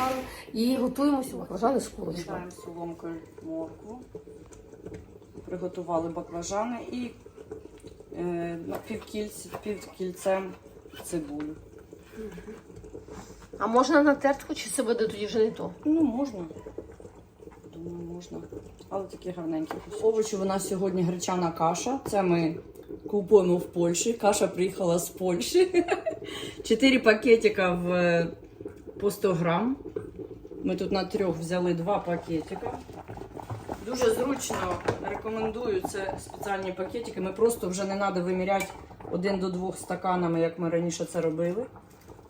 жару. І готуємо сьогодні баклажани з курочкою. Мішаємо соломкою моркву. Приготували баклажани і е, на півкільць, півкільцем цибулю. А можна на тертку, чи це буде тоді вже не то? Ну, можна. Думаю, можна. Але такі гарненькі. Овочі у нас сьогодні гречана каша. Це ми купуємо в Польщі. Каша приїхала з Польщі. Чотири пакетика в, е, по 100 грам. Ми тут на трьох взяли два пакетика. Дуже зручно рекомендую це спеціальні пакетики. Ми просто вже не треба виміряти один до двох стаканами, як ми раніше це робили.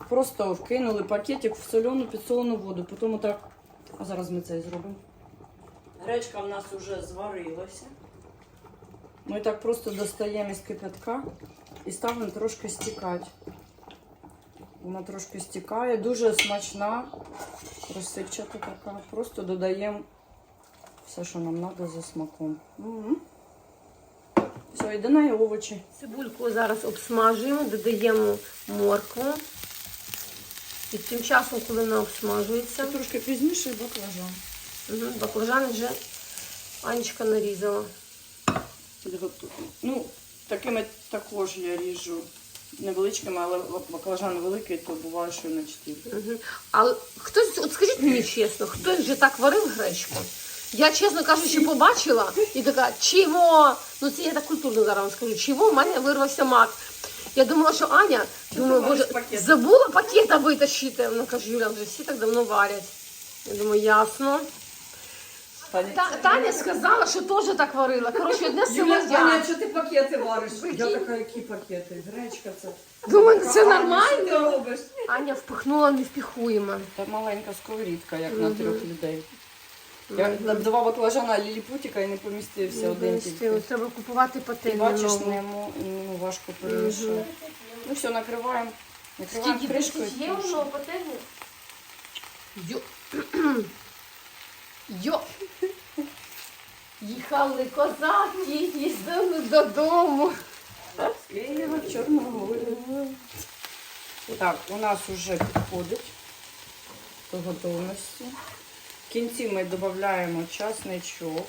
Просто вкинули пакетик в соляну підсолену воду. Потім отак. А зараз ми це і зробимо. Гречка в нас вже зварилася. Ми так просто достаємо із кипятка і ставимо трошки стікати. Вона трошки стікає, дуже смачна, розсипчата така. Просто додаємо все, що нам треба за смаком. Мгм. Все, йде на овочі. Цибульку зараз обсмажуємо, додаємо моркву. І тим часом, коли вона обсмажується, Це трошки пізніше баклажан. угу, баклажани вже Анечка нарізала. Ну, такими також я ріжу невеличкими, але баклажан великий, то буває, що на 4. Угу. Але хтось, от скажіть мені чесно, хтось вже так варив гречку? Я, чесно кажучи, побачила і така, чого? Ну це я так культурно зараз вам скажу, чого в мене вирвався мак. Я думала, що Аня, думаю, боже, пакет? забула пакета витащити. Вона каже, Юля, вже всі так давно варять. Я думаю, ясно. Та, Таня сказала, що теж так варила. Коротше, одне село я. що ти пакети вариш? Я така, які пакети? Гречка це. Думаю, це Що ти нормально. робиш? Аня впихнула невпіхуємо. Та маленька сковорідка, як на трьох людей. Я два баклажана ліліпутіка і не помістився один тільки. Треба купувати Ти пательню. бачиш, нову. нему ну, важко перемішати. Ну все, накриваємо. Накриваємо Скільки кришкою. тут є воно пательня? Йо. Йо. Їхали козаки, їздили додому. З Києва, Чорногорія. Так, у нас вже підходить до готовності. В кінці ми додаємо часничок.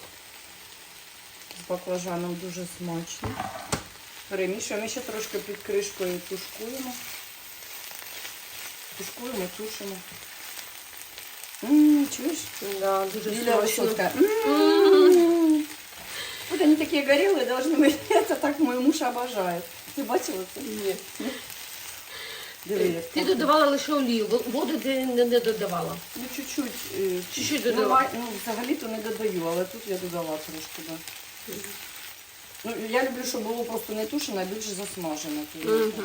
З баклажаном дуже смачно. Перемішуємо. Ще трошки під кришкою тушкуємо. Тушкуємо, тушимо М, чуєш? Да, дуже Юля смачно. Высоцкая. М-м-м. Вот они такие горелые должны быть. Это так мой муж обожает. Ти бачила це? Ні. Диви, як Ти пахне. додавала лише олію, во- воду ти не, не додавала. Ну, чуть-чуть. е, Чуть-чуть ну, додала. ва- Ну, взагалі-то не додаю, але тут я додала трошки, да. Ну, я люблю, щоб було просто не тушене, а більше засмажене. Угу.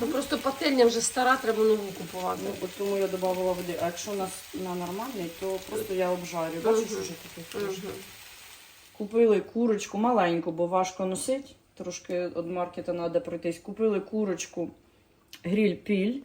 Ну, просто пательня вже стара, треба нову купувати. Ну, от тому я додавала води. А якщо у нас на нормальний, то просто я обжарю. Бачиш, вже таке трошки. Купили курочку маленьку, бо важко носити. Трошки від маркета треба пройтись. Купили курочку гриль піль.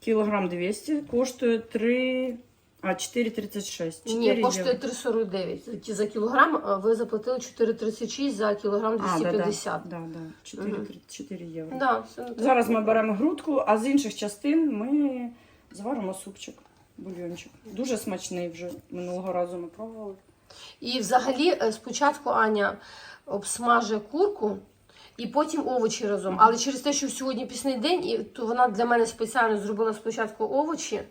Кілограм 200. Коштує 3... А, 4,36. Ні, 4 коштує 3,49 за кілограм, а ви заплатили 4,36 за кілограм А, да, 250. да, да, да. 4, Мгм. 4 євро. Да, все. Зараз ми беремо грудку, а з інших частин ми зваримо супчик, бульйончик. Дуже смачний вже. Минулого разу ми пробували. І взагалі е, спочатку Аня обсмажує курку і потім овочі разом. Але через те, що сьогодні пісний день, і то вона для мене спеціально зробила спочатку овочі,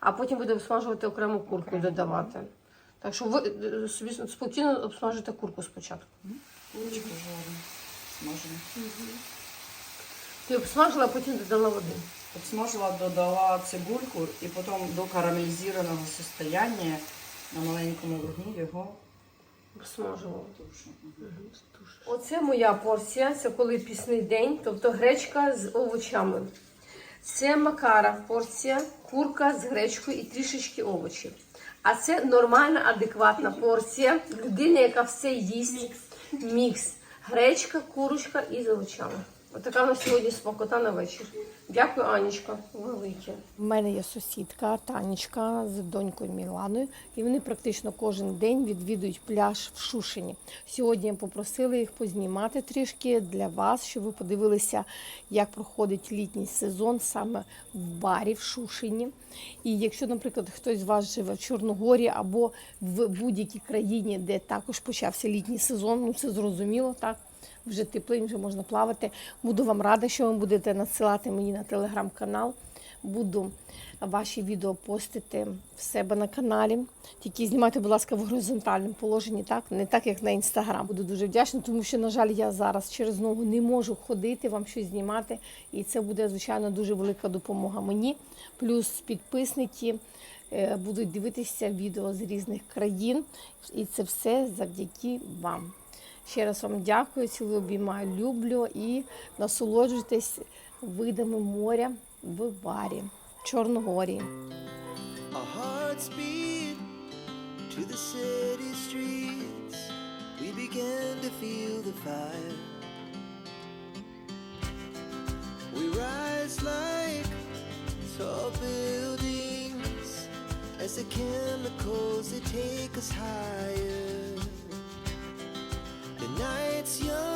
а потім буде обсмажувати окрему курку додавати. Так що ви е, собі спокійно обсмажуйте курку спочатку. Курочку жаримо, смажимо. Ти обсмажила, а потім додала води. Обсмажила, додала цибульку і потім до карамелізованого состояння на маленькому вогні його Тушу. Оце моя порція, це коли пісний день, тобто гречка з овочами. Це макара порція, курка з гречкою і трішечки овочів. А це нормальна, адекватна порція людини, яка все їсть. Мікс. Гречка, курочка і з овочами. Отака на сьогодні смакота на вечір. Дякую, Анічка. Велике. У мене є сусідка Танечка з донькою Міланою, і вони практично кожен день відвідують пляж в Шушині. Сьогодні я попросила їх познімати трішки для вас, щоб ви подивилися, як проходить літній сезон саме в барі в Шушині. І якщо, наприклад, хтось з вас живе в Чорногорі або в будь-якій країні, де також почався літній сезон, ну це зрозуміло, так вже теплим, вже можна плавати. Буду вам рада, що ви будете надсилати мені на телеграм-канал. Буду ваші відео постити в себе на каналі. Тільки знімайте, будь ласка, в горизонтальному положенні, так не так, як на інстаграм. Буду дуже вдячна, тому що, на жаль, я зараз через ногу не можу ходити, вам щось знімати, і це буде звичайно дуже велика допомога мені. Плюс підписники е, будуть дивитися відео з різних країн, і це все завдяки вам. Ще раз вам дякую, цілую обіймаю, люблю і насолоджуйтесь видами моря в барі Чорногорії. To the city streets. We began to feel the fire. We rise like tall buildings as the chemicals they take us higher. it's yours.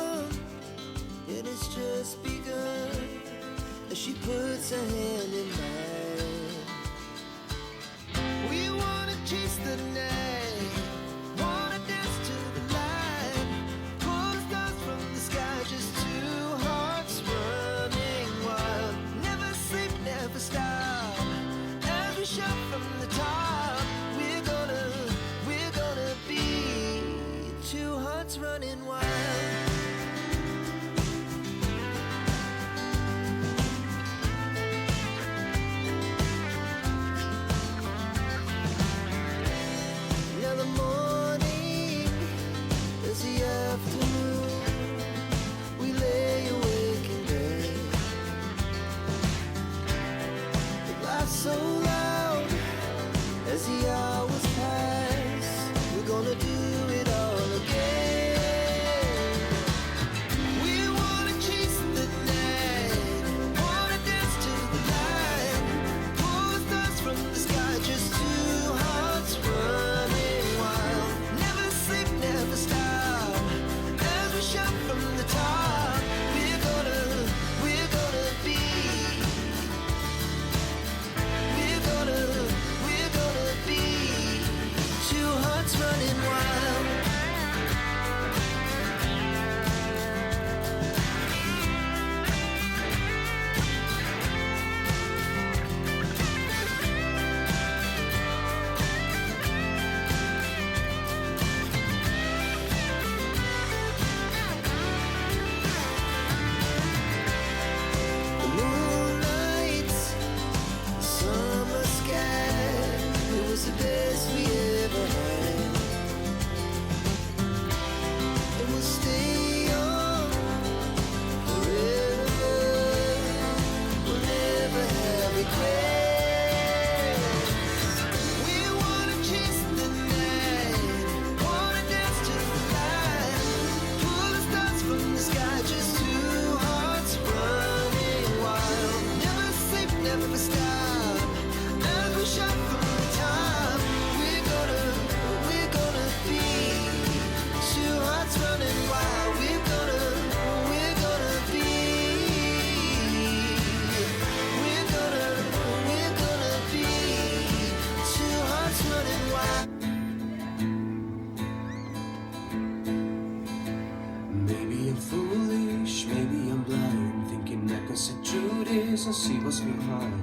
And see what's behind.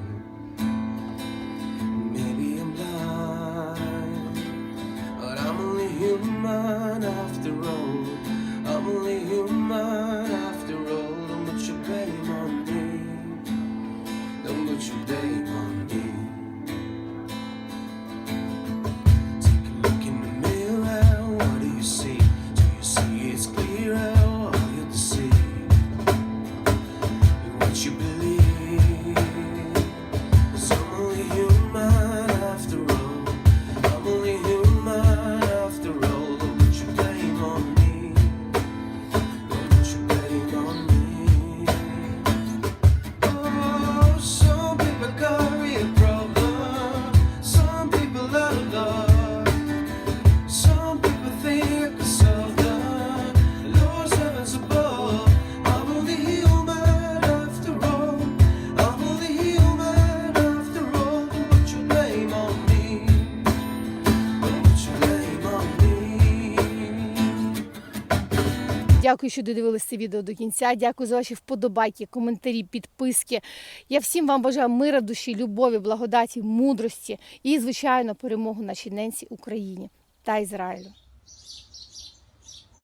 Maybe I'm blind, but I'm only human after all. I'm only human Дякую, що додивилися це відео до кінця. Дякую за ваші вподобайки, коментарі, підписки. Я всім вам бажаю мира душі, любові, благодаті, мудрості і, звичайно, перемогу нашій ненці Україні та Ізраїлю.